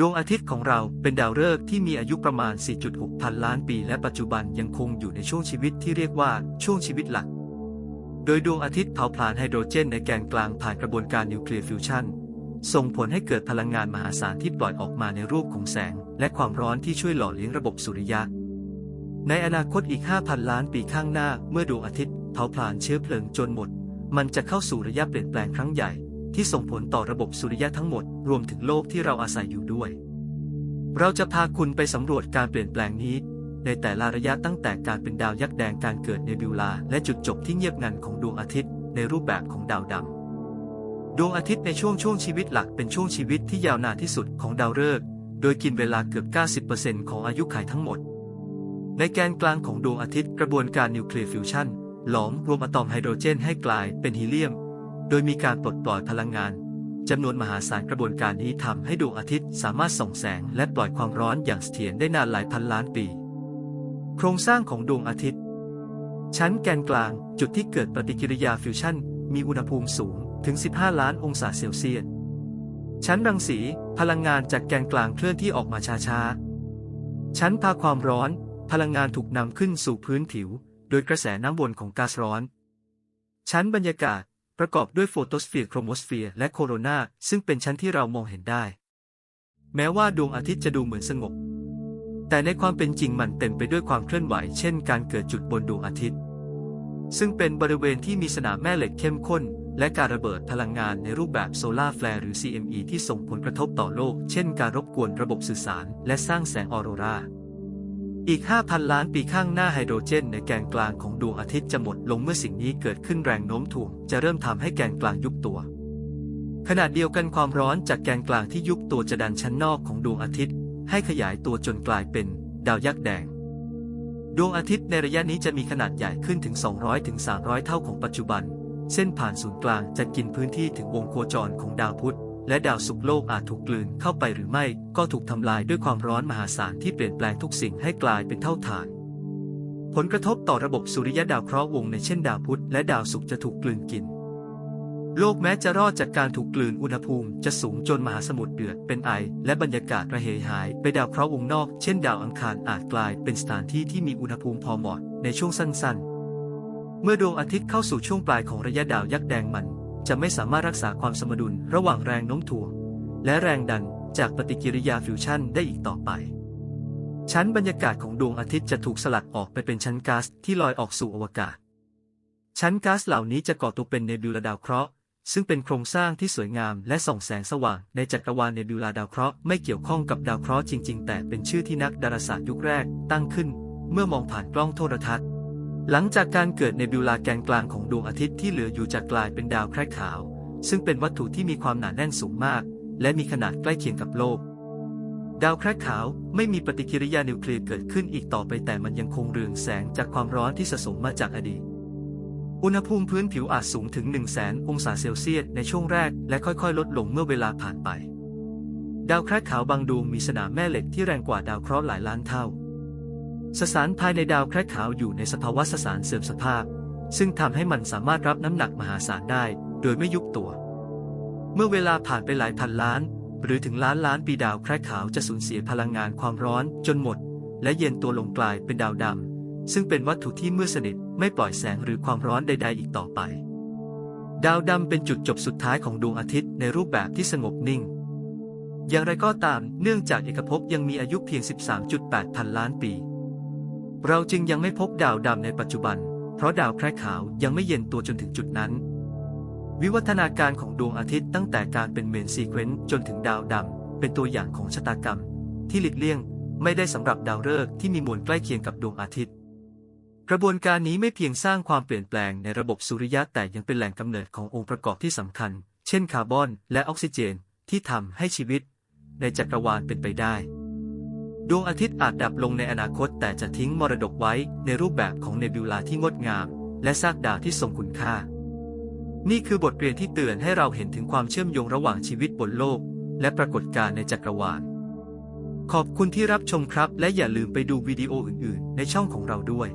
ดวงอาทิตย์ของเราเป็นดาวฤกษ์ที่มีอายุประมาณ 4.6 พันล้านปี และปัจจุบันยังคงอยู่ในช่วงชีวิตที่เรียกว่าช่วงชีวิตหลัก โดยดวงอาทิตย์เผาผลาญไฮโดรเจนในแกนกลางผ่านกระบวนการนิวเคลียร์ฟิวชันส่งผลให้เกิดพลังงานมหาศาลที่ปล่อยออกมาในรูปของแสง และความร้อนที่ช่วยหล่อเลี้ยงระบบสุริยะ ในอนาคตอีก 5,000 ล้านปีข้างหน้า เมื่อดวงอาทิตย์เผาผลาญเชื้อเพลิงจนหมด มันจะเข้าสู่ระยะเปลี่ยนแปลงครั้งใหญ่ ที่ส่งผลต่อระบบสุริยะทั้งหมดรวมถึงโลกที่เราอาศัยอยู่ด้วย เราจะพาคุณไปสำรวจการเปลี่ยนแปลงนี้ ในแต่ละระยะตั้งแต่การเป็นดาวยักษ์แดงการเกิดเนบิวลา และจุดจบที่เงียบงันของดวงอาทิตย์ ในรูปแบบของดาวดำดวงอาทิตย์ในช่วงช่วงชีวิตหลักเป็นช่วงชีวิตที่ยาวนานที่สุดของดาวฤกษ์โดยกินเวลาเกือบ 90%ของอายุขัยทั้งหมด ในแกนกลางของดวงอาทิตย์กระบวนการนิวเคลียร์ฟิวชันหลอมรวมอะตอมไฮโดรเจนให้กลายเป็นฮีเลียม โดยมีการปลดปล่อยพลังงานจำนวนมหาศาลกระบวนการนี้ทำให้ดวงอาทิตย์สามารถส่องแสงและปล่อยความร้อนอย่างเสถียรได้นานหลายพันล้านปี โครงสร้างของดวงอาทิตย์ ชั้นแกนกลางจุดที่เกิดปฏิกิริยาฟิวชั่น มีอุณหภูมิสูงถึง 15 ล้านองศาเซลเซียส ชั้นรังสีพลังงานจากแกนกลางเคลื่อนที่ออกมาช้าๆ ชั้นพาความร้อน พลังงานถูกนำขึ้นสู่พื้นผิว โดยกระแสน้ำวนของก๊าซร้อน ชั้นบรรยากาศ ประกอบด้วยโฟโตสเฟียร์โครโมสเฟียร์และโคโรนาซึ่งเป็นชั้นที่เรามองเห็นได้ แม้ว่าดวงอาทิตย์จะดูเหมือนสงบ แต่ในความเป็นจริงมันเต็มไปด้วยความเคลื่อนไหว เช่นการเกิดจุดบนดวงอาทิตย์ ซึ่งเป็นบริเวณที่มีสนามแม่เหล็กเข้มข้น และการระเบิดพลังงานในรูปแบบโซลาร์แฟร์หรือ CME ที่ส่งผลกระทบต่อโลก เช่น การรบกวนระบบสื่อสาร และสร้างแสงออโรรา อีก 5,000 ล้านปีข้างหน้าไฮโดรเจนในแกนกลางของดวงอาทิตย์จะหมดลงเมื่อสิ่งนี้เกิดขึ้นแรงโน้มถ่วงจะเริ่มทำให้แกนกลางยุบตัว ขณะเดียวกันความร้อนจากแกนกลางที่ยุบตัวจะดันชั้นนอกของดวงอาทิตย์ ให้ขยายตัวจนกลายเป็น ดาวยักษ์แดง ดวงอาทิตย์ในระยะนี้จะมีขนาดใหญ่ขึ้นถึง 200ถึง300 เท่าของปัจจุบัน เส้นผ่านศูนย์กลางจะกินพื้นที่ถึงวงโคจรของดาวพุธ และดาวศุกร์โลกอาจถูกกลืนเข้าไปหรือไม่ก็ถูกทำลายด้วยความร้อนมหาศาลที่เปลี่ยนแปลงทุกสิ่งให้กลายเป็นเท่าฐาน ผลกระทบต่อระบบสุริยะดาวเคราะห์วงในเช่นดาวพุธและดาวศุกร์จะถูกกลืนกิน โลกแม้จะรอดจากการถูกกลืนอุณหภูมิจะสูงจนมหาสมุทรเดือดเป็นไอ และบรรยากาศระเหยหายไปดาวเคราะห์วงนอก เช่นดาวอังคารอาจกลายเป็นสถานที่ที่มีอุณหภูมิพอเหมาะในช่วงสั้นๆ เมื่อดวงอาทิตย์เข้าสู่ช่วงปลายของระยะดาวยักษ์แดงมัน จะไม่สามารถรักษาความสมดุลระหว่างแรงโน้มถ่วง และแรงดันจากปฏิกิริยาฟิวชั่นได้อีกต่อไป ชั้นบรรยากาศของดวงอาทิตย์จะถูกสลัดออกไปเป็นชั้นก๊าซที่ลอยออกสู่อวกาศ ชั้นก๊าซเหล่านี้จะก่อตัวเป็นเนบิวลาดาวเคราะห์ซึ่งเป็นโครงสร้างที่สวยงามและส่องแสงสว่างในจักรวาลเนบิวลาดาวเคราะห์ไม่เกี่ยวข้องกับดาวเคราะห์จริง ๆ แต่เป็นชื่อที่นักดาราศาสตร์ยุคแรกตั้งขึ้น เมื่อมองผ่านกล้องโทรทัศน์ หลังจากการเกิดเนบิวลาแกนกลางของดวงอาทิตย์ที่เหลืออยู่จะกลายเป็นดาวแคระขาว ซึ่งเป็นวัตถุที่มีความหนาแน่นสูงมาก และมีขนาดใกล้เคียงกับโลก ดาวแคระขาวไม่มีปฏิกิริยานิวเคลียร์เกิดขึ้นอีกต่อไปแต่มันยังคงเรืองแสงจากความร้อนที่สะสมมาจากอดีต อุณหภูมิพื้นผิวอาจสูงถึง 1 0 0 0 0แสนองศาเซลเซียสในช่วงแรกและค่อยๆ ลดลงเมื่อเวลาผ่านไป ดาวแคระขาวบางดวงมีสนามแม่เหล็กที่แรงกว่าดาวเคราะห์หลายล้านเท่า สสารภายในดาวแคระขาวอยู่ในสภาวะสสารเสื่อมสภาพ ซึ่งทำให้มันสามารถรับน้ำหนักมหาศาลได้ โดยไม่ยุบตัว เมื่อเวลาผ่านไปหลายพันล้าน หรือถึงล้านล้านปีดาวแคระขาวจะสูญเสียพลังงานความร้อนจนหมด และเย็นตัวลงกลายเป็นดาวดำซึ่งเป็นวัตถุที่มืดสนิทไม่ปล่อยแสงหรือความร้อนใด ๆ อีกต่อไป ดาวดำเป็นจุดจบสุดท้ายของดวงอาทิตย์ในรูปแบบที่สงบนิ่งอย่างไรก็ตาม เนื่องจากเอกภพยังมีอายุเพียง 13.8 พันล้านปี เราจึงยังไม่พบดาวดำในปัจจุบัน เพราะดาวแคระขาวยังไม่เย็นตัวจนถึงจุดนั้น วิวัฒนาการของดวงอาทิตย์ตั้งแต่การเป็นเมนซีเควนต์จนถึงดาวดำเป็นตัวอย่างของชะตากรรม ที่หลีกเลี่ยงไม่ได้สำหรับดาวฤกษ์ที่มีมวลใกล้เคียงกับดวงอาทิตย์ กระบวนการนี้ไม่เพียงสร้างความเปลี่ยนแปลงในระบบสุริยะแต่ยังเป็นแหล่งกำเนิดขององค์ประกอบที่สำคัญ เช่นคาร์บอน และออกซิเจน ที่ทำให้ชีวิต ในจักรวาลเป็นไปได้ ดวงอาทิตย์อาจดับลงในอนาคตแต่จะทิ้งมรดกไว้ในรูปแบบของเนบิวลาที่งดงาม และซากดาวที่ทรงคุณค่า นี่คือบทเรียนที่เตือนให้เราเห็นถึงความเชื่อมโยงระหว่างชีวิตบนโลก และปรากฏการณ์ในจักรวาล ขอบคุณที่รับชมครับ และอย่าลืมไปดูวิดีโออื่น ๆ ในช่องของเราด้วย